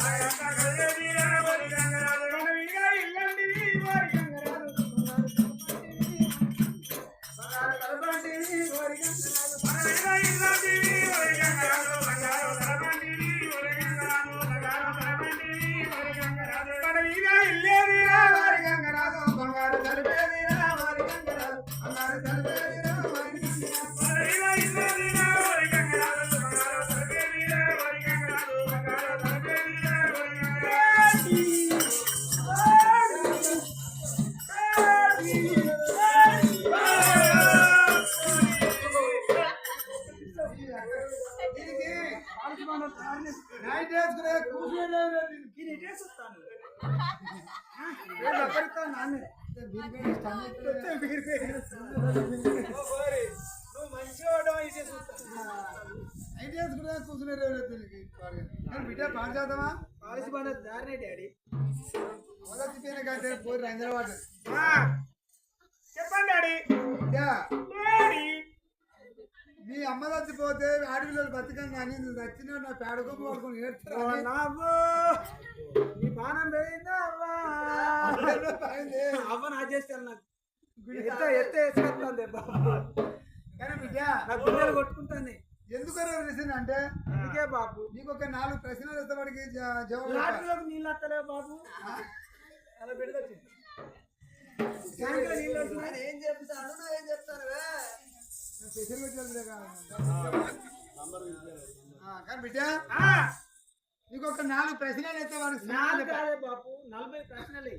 哎呀，大哥。బిడ్డ పాడు చేద్దామా? పాలసీ బండ దారినే డాడీ. మొదటి కంటే పోయి హైదరాబాద్ చెప్పండి డాడీ. మీ అమ్మ చచ్చిపోతే ఆడపిల్లలు బతకం కానీ నువ్వు నచ్చిన నా పేడకొమ్మ పడుకుని నీ బాణం పోయిందా అవ్వా? నా చేస్తాను నాకు. ఎత్త ఎత్త వేసుకొస్తాను దెబ్బ కానీ బిడ్డ నా గుండెలు కొట్టుకుంటాను ఎందుకు అంటే? అందుకే బాబు. నీకు ఒక నాలుగు ప్రశ్నలు ఇష్టపడికి జవాబు చెప్పాలి. లాటరీలోకి నీళ్ళు వస్తలేవు బాబు? అలా పెడదొచ్చింది ఏం చెప్తాను ఏం చెప్తాను స్పెషల్ వచ్చేది కానీ బిడ్డ ఆ, నీకు ఒక నాలుగు ప్రశ్నలు అయితే వాడికి నాలుగు కాదే బాబు. నలభై ప్రశ్నలు.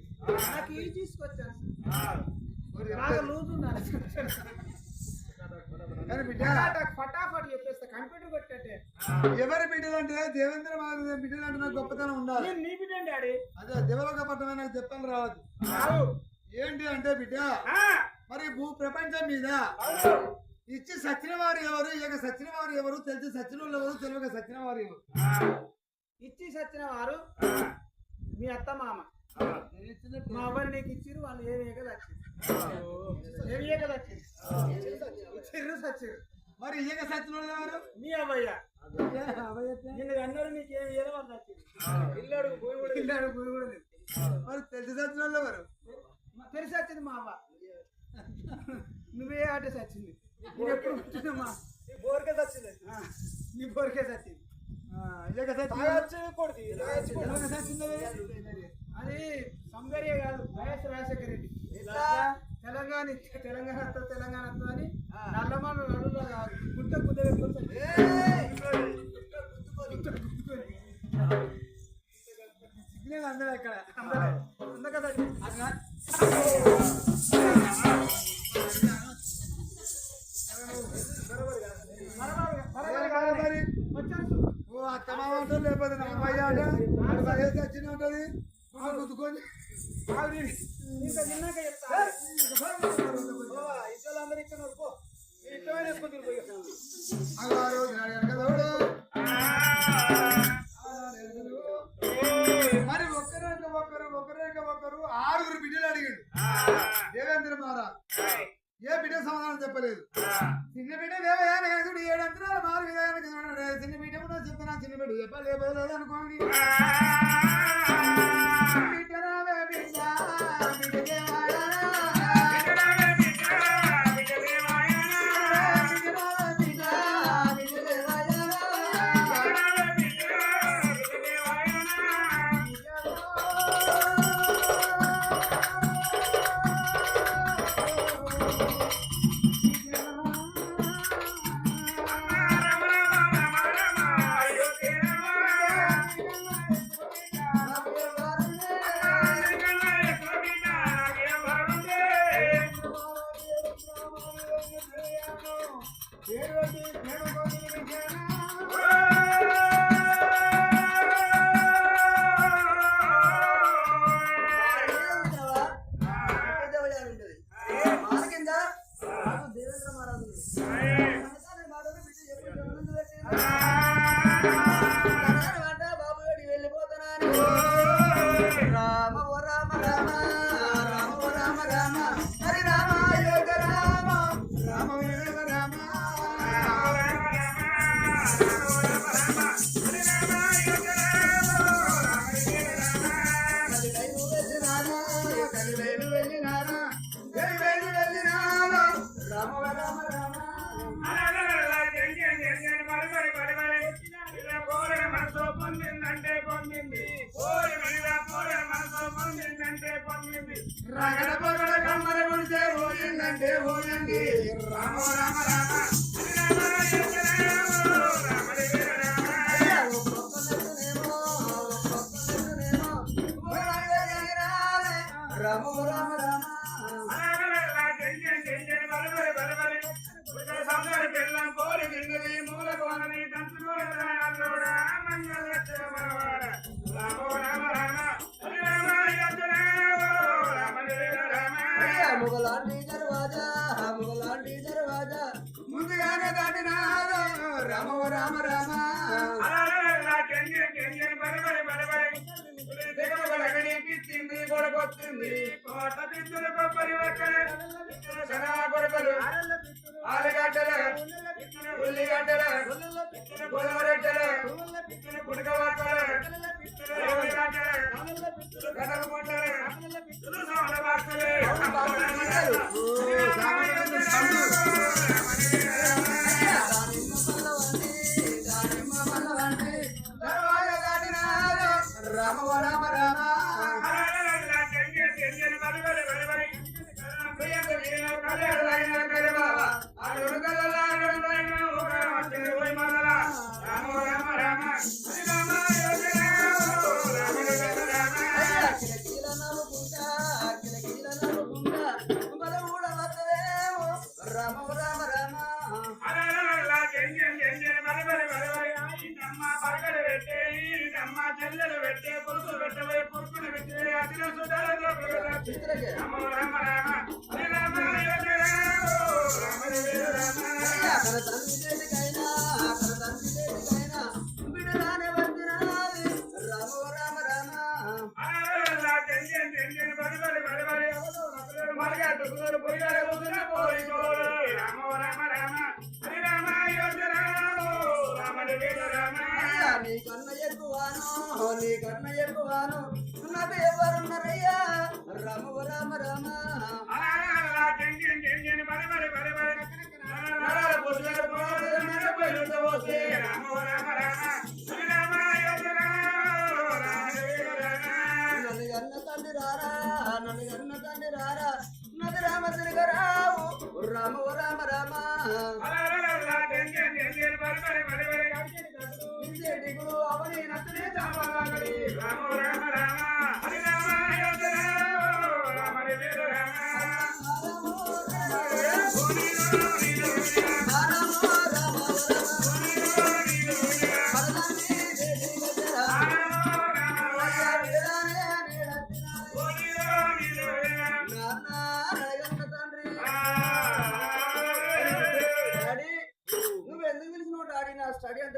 నాకు ఈ తీసుకొచ్చాను బాగా చెప్తే- లూజ్ బిడ్డ ఫటాఫట్ ఎవరి బిడ్డలు అంటే దేవేంద్ర బిడ్డలు అంటే నాకు గొప్పతనం ఉండాలి. నీ బిడ్డండి డాడీ అదే దేవలోక పట్టణమే నాకు చెప్పని రావద్దు. రావు. ఏంటి అంటే బిడ్డ ఆ, మరి భూ ప్రపంచం మీద. ఇచ్చి సచిన వారు ఎవరు ఇక సచిన వారు ఎవరు తెలిసి సచిన వాళ్ళు ఎవరు తెలియక సచిన వారు ఎవరు? ఇచ్చి సచ్చిన వారు మీ అత్త మామ. మా అవ్వని నీకు ఇచ్చిర్రు వాళ్ళు ఏమి ఏక దచ్చింది ఏమి ఏక దచ్చింది ఇచ్చిర్రు సచ్చిర్రు. మరి సచిన వాళ్ళు ఎవరు? మీ అవ్వయ్య. నిన్ను అన్నారు నీకు ఏమి ఏదో వాళ్ళు దచ్చింది ఇల్లాడు భూమి కూడా పిల్లాడు భూమి కూడా లేదు. మరి తెలిసి సచిన వాళ్ళు ఎవరు తెలిసి వచ్చింది మా అవ్వ. నువ్వే ఆట సచ్చింది. నేను ఎప్పుడు పుట్టినమ్మా బోర్కే సచ్చింది. నీ బోర్కే సచ్చింది? అది సౌందర్య కాదు. వైఎస్ రాజశేఖర రెడ్డి. తెలంగాణ తెలంగాణ తెలంగాణ అని మీ పోయిందంటే పొంగింది రగడ పగడ కమ్మర గుడిసే పోయిందంటే పోయింది. రామ రామ రామ. కొడుకొచ్చింది కోట తిత్తులు కొబ్బరి ఒక్కలు సనా కొడుకలు. ఆలుగడ్డలు. ఉల్లిగడ్డలు. గోధుమరొట్టెలు కుడకవక్కలు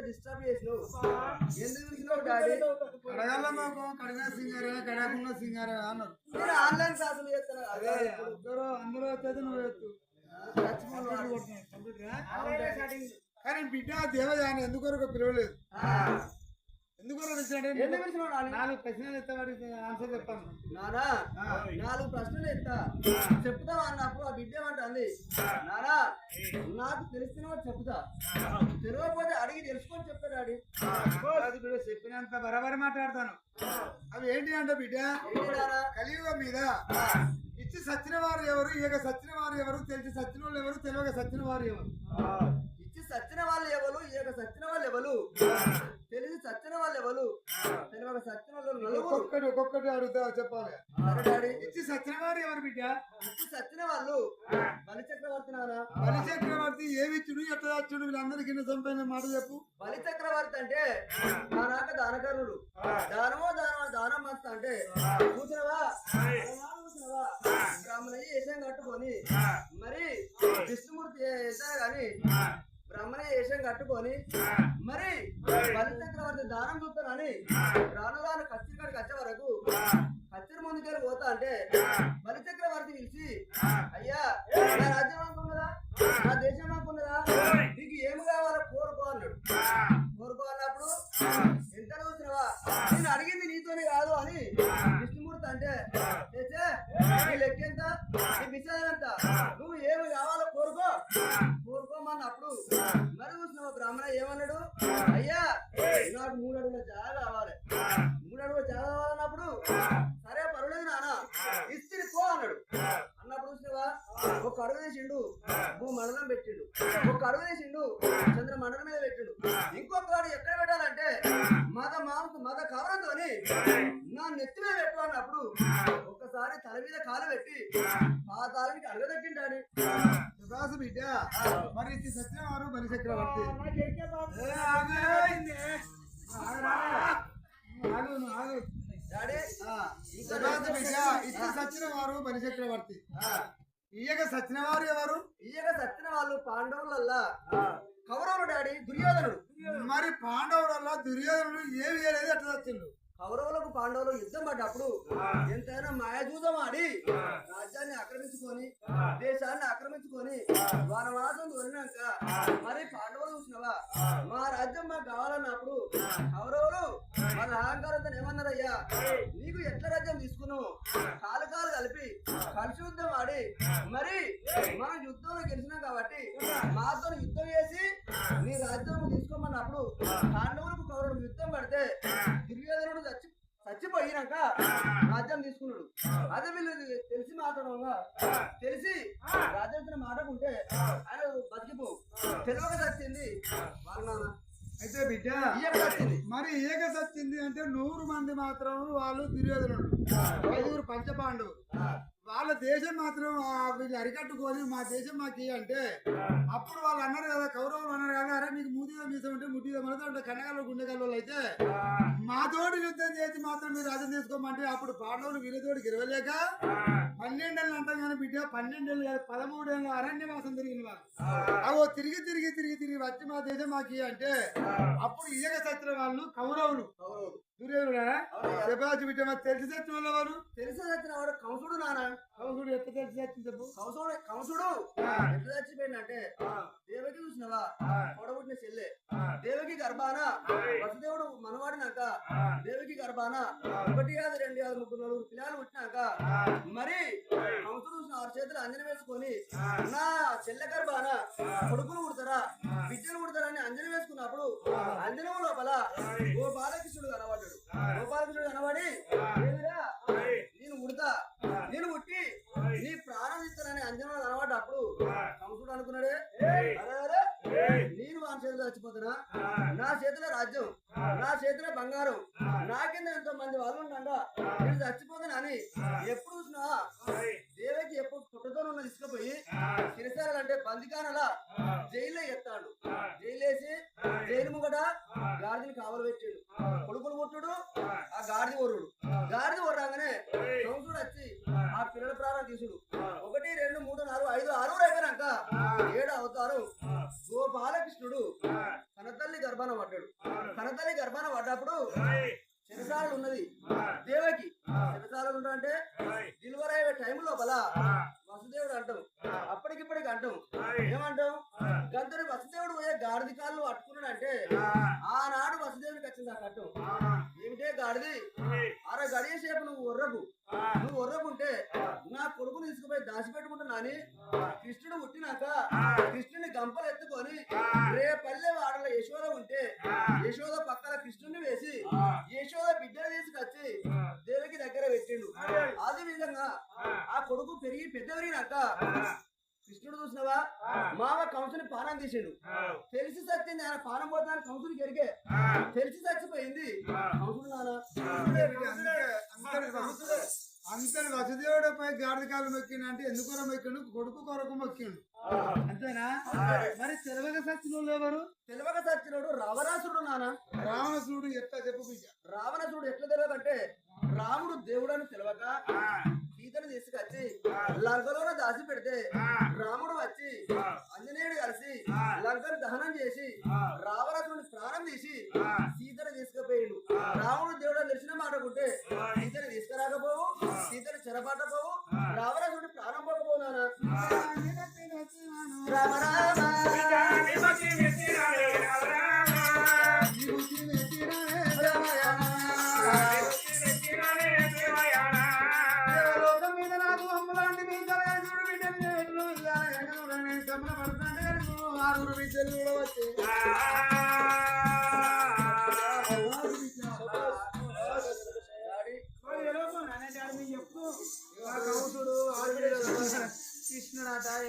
డిస్టర్బ్ చేసినావు. ఎందుకు పిలిచినావు డాడీ? మాకు? సింగారే కడగకుండా సింగారే అన్నారు. మీరు ఆన్లైన్ క్లాసులు చేస్తారు అదే అందరూ వచ్చేది నువ్వు ఎత్తు కానీ బిడ్డ దేవయాని ఎందుకొరకు పిలవలేదు? ఎందుకు నాలుగు ప్రశ్నలు ఎత్తే ఆన్సర్ చెప్తాను. నానా నాలుగు ప్రశ్నలు ఎత్తా. చెప్తావా అన్నప్పుడు ఆ బిడ్డ ఏమంటుంది? నానా నాకు తెలిసిన చెప్తా. తెలియకపోతే అడిగి తెలుసుకొని చెప్తా డాడీ. చెప్పినంత బరాబరి మాట్లాడతాను. అవి ఏంటి అంటే బిడ్డ? కలియుగం మీద ఇచ్చి సచ్చిన వారు ఎవరు ఇక సచ్చిన వారు ఎవరు తెలిసి సచ్చిన వాళ్ళు ఎవరు తెలియక సచ్చిన వారు ఎవరు? ఇచ్చి సచ్చిన వాళ్ళు ఎవరు ఇక సచ్చిన వాళ్ళు ఎవరు? సచ్చిన వాళ్ళు ఎవరు సచ్చిన వాళ్ళు నలుగురు ఒక్కొక్కటి ఒక్కొక్కటి అడుగుతా చెప్పాలి ఇచ్చి సచ్చిన వారు ఎవరు బిడ్డ ఇచ్చి సచ్చిన వాళ్ళు బలి చక్రవర్తి నానా బలి చక్రవర్తి ఏమిచ్చుడు ఎట్లా వచ్చుడు వీళ్ళందరికీ మాట చెప్పు బలి చక్రవర్తి అంటే దానాక దానకరుడు దానమో దానమో దానం మస్త అంటే కూర్చునవా కూర్చునవా బ్రాహ్మణయ్య వేషం కట్టుకొని మరి విష్ణుమూర్తి వేసా గాని బ్రాహ్మణయ్య వేషం కట్టుకొని మరి బలి చక్రవర్తి దానం చూస్తానని రాను రాను కత్తిరి కాడికి వచ్చే వరకు కత్తిరి ముందుకెళ్ళి పోతా అంటే బలి చక్రవర్తి పిలిచి అయ్యా నా రాజ్యం అనుకున్నదా? నా దేశం అనుకున్నదా? నీకు ఏమి కావాలో కోరుకో అన్నాడు. కోరుకో అన్నప్పుడు ఎంత చూసినవా? నేను అడిగింది నీతోనే కాదు అని విష్ణుమూర్తి అంటే నీ లెక్కెంత? నీ ఎంత నువ్వు ఏమి కావాలో కోరుకో. అన్నప్పుడు మరి కూర్చున్నావు బ్రాహ్మణ ఏమన్నాడు? అయ్యా నాకు మూడు అడుగులు చాలా కావాలి. మూడు అడుగుల జాగా కావాలన్నప్పుడు సరే పర్వాలేదు నానా ఇస్త్రీ పో అన్నాడు. అన్నప్పుడు చూసినవా? ఒక అడుగు తీసిండు భూ మండలం పెట్టిండు. ఒక అడుగు తీసిండు చంద్ర మండలం మీద పెట్టిండు. ఇంకొక వాడు ఎక్కడ పెట్టాలంటే మద మాంస మత కవరంతో నా నెత్తి మీద పెట్టు అన్నప్పుడు ఒక్కసారి తల మీద కాలు పెట్టి పాతాలకి అడుగు తగ్గింటాడు శబాసు బిడ్డ. మరి ఇది సత్యం వారు బలి చక్రవర్తి. ఇది సచ్చిన వారు బలి చక్రవర్తి. ఈయక సచ్చిన వారు ఎవరు? ఈయన సత్తిన వాళ్ళు పాండవులల్లా. కౌరవులు డాడీ దుర్యోధనుడు. మరి పాండవులలో దుర్యోధనుడు ఏమి చేయలేదు ఎట్లా వచ్చిండు. కౌరవులకు పాండవులు యుద్ధం పడ్డప్పుడు ఎంతైనా మాయాజూదం ఆడి రాజ్యాన్ని ఆక్రమించుకొని దేశాన్ని ఆక్రమించుకొని వనవాసం దొరినాక మరి పాండవులు చూసినవా? మా రాజ్యం మాకు కావాలన్నప్పుడు కౌరవులు వాళ్ళ అహంకారంతో ఏమన్నారయ్యా నీకు ఎట్ల రాజ్యం తీసుకున్నావు కాలు కాలు కలిపి కలిసి యుద్ధం ఆడి మరి మనం యుద్ధంలో గెలిచినాం కాబట్టి మాతో యుద్ధం చేసి నీ రాజ్యం తీసుకోమన్నప్పుడు పాండవులకు కౌరుడు యుద్ధం పడితే దుర్యోధనుడు చచ్చి చచ్చిపోయినాక రాజ్యం తీసుకున్నాడు. అదే వీళ్ళు తెలిసి మాట్లాడగా తెలిసి రాజ్యం మాట్లాడుకుంటే ఆయన బతికిపో. తెలియక చచ్చింది వాళ్ళ నాన్న. అయితే బిడ్డ మరి ఏక సచ్చింది అంటే నూరు మంది మాత్రం వాళ్ళు దుర్యోధనుడు ఐదుగురు పంచపాండవులు వాళ్ళ దేశం మాత్రం వీళ్ళు అరికట్టుకొని మా దేశం మాకు అంటే అప్పుడు వాళ్ళు అన్నారు కదా కౌరవులు అన్నారు కదా అరే నీకు మూతిగా మీసం ఉంటే ముట్టిగా మనతో కన్నగాళ్ళు గుండెగాళ్ళు అయితే మాతోటి యుద్ధం చేసి మాత్రం మీరు రాజ్యం తీసుకోమంటే అప్పుడు పాండవులు వీళ్ళతోటి గెలవలేక పన్నెండేళ్ళు అంటాం కానీ బిడ్డ పన్నెండేళ్ళు కాదు పదమూడేళ్ళు అరణ్యవాసం తిరిగిన వాళ్ళు అవో తిరిగి తిరిగి తిరిగి తిరిగి వచ్చి మా దేశం మాకు అంటే అప్పుడు ఇయ్యక సత్చిన వాళ్ళు కౌరవులు. శబాజు బిడ్డ మరి తెలిసి వారు చచ్చిన వాడు కంసుడు నాన్న కౌసుడు ఎట్లా తెలిసి సత్యం చెప్పు. కంసుడు కంసుడు. ఎట్లా చచ్చిపోయిందంటే దేవకి చూసినవా? పొడబుట్టిన చెల్లె. దేవకి గర్భాన. వసుదేవుడు మనవాడినాక దేవకి గర్భాన. ఒకటి కాదు రెండు కాదు ముగ్గురు నలుగురు పిల్లలు పుట్టినాక మరి కంసుడు చూసిన ఆరు చేతులు అంజన వేసుకొని నా చెల్లె గర్భాన కొడుకులు పుడతారా? బిడ్డలు పుడతారా? అని అంజన వేసుకున్నప్పుడు అంజనం లోపల గోపాలకృష్ణుడు కనబడ్డాడు. గోపాలకృష్ణుడు కనబడి "ఏమిరా? నేను ఉడతా నేను పుట్టి నీ ప్రాణం ఇస్తానని అంజనంలో కనబడ్డప్పుడు కంసుడు అనుకున్నాడే. అరే అరే నేను వాని చేతిలో చచ్చిపోతున్నా నా చేతిలో రాజ్యం. నా చేతిలో బంగారం. నా కింద ఎంతో మంది వాళ్ళు ఉండగా నేను చచ్చిపోతున్నా అని. ఎప్పుడు చూసినా దేవకి ఎప్పుడు పుట్టతో ఉన్న తీసుకుపోయి సిరిసాలంటే బందికానలా జైల్లో ఎత్తాడు. జైలు వేసి జైలు ముంగట గాడిదని కావలు పెట్టాడు. కొడుకులు పుట్టుడు ఆ. గాడిది ఒర్రుడు. గాడిది ఒర్రాగానే కంసుడు వచ్చి ఆ. పిల్లల ప్రాణం తీసుడు. ఒకటి రెండు మూడు నాలుగు ఐదు ఆరుగురు అయిపోయినాక ఏడు అవతారు గోపాలకృష్ణుడు. కనతల్లి గర్భాన పడ్డాడు. కనతల్లి గర్భాన పడ్డప్పుడు చెరసాలు ఉన్నది. దేవకి చెరసాలు అంటే డెలివరీ అయ్యే టైం లోపల వసుదేవుడు అంటాం. అప్పటికిప్పటికి అంటాం. ఏమంటాం? గంతని వసుదేవుడు పోయే గాడిది కాళ్ళు పట్టుకున్నాడంటే ఆనాడు వసుదేవుడికి వచ్చింది కట్టం. ఏమిటే గాడిది? అర గడియ సేపు నువ్వు ఒర్రకు. నువ్వు ఒర్రకుంటే నా కొడుకుని తీసుకుపోయి దాచిపెట్టుకుంటున్నాని కృష్ణుడు యశోద పక్కన కృష్ణుని వేసి యశోద బిడ్డను తీసుకొచ్చి దేవికి దగ్గర పెట్టిండు. అదే విధంగా ఆ. కొడుకు పెరిగి పెద్ద పెరిగినాక కృష్ణుడు చూసినవా? మామ కంసుని పానం తీసిండు తెలిసి చచ్చింది ఆయన పానం పోతాను కంసుని ఎరిగే తెలిసి చచ్చిపోయింది. కంసుడు నాన్న. అంతే బిడ్డ, అందుకే అంతటి వసు- అంతటి వసుదేవుడిపై గాడిద కాలు మొక్కిండు అంటే ఎందుకు మొక్కిండు కొడుకు కొరకు మొక్కిండు అంతేనా? మరి తెలవక సచ్చిన ఎవరు? చచ్చినోడు Lana.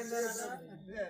Amen.